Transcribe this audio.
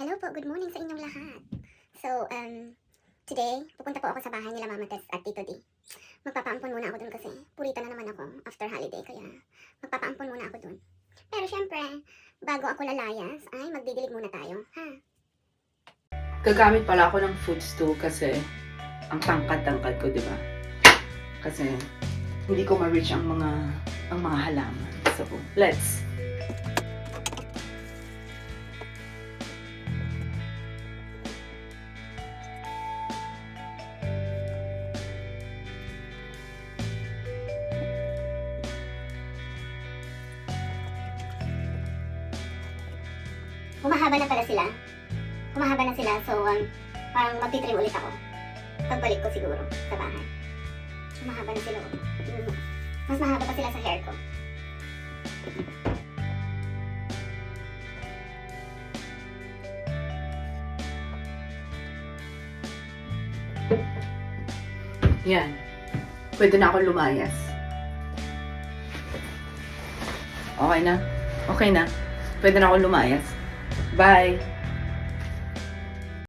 Hello po, good morning sa inyong lahat. So, um, today, pupunta po ako sa bahay nila Mama Tess at Tito D. Magpapaampon muna ako dun kasi purita na naman ako after holiday, kaya magpapaampon muna ako dun. Pero syempre, bago ako lalayas, ay magdidilig muna tayo, ha? Gagamit pala ako ng food stool kasi ang tangkad-tangkad ko, di ba? Kasi hindi ko ma-reach ang mga ang mga halaman. So, let's. Humahaba na pala sila. Humahaba na sila, so um, parang magtitrim ulit ako. Pagbalik ko siguro sa bahay. Humahaba na sila. mo. Mas mahaba pa sila sa hair ko. Yan. Pwede na ako lumayas. Okay na? Okay na. Pwede na ako lumayas. Bye.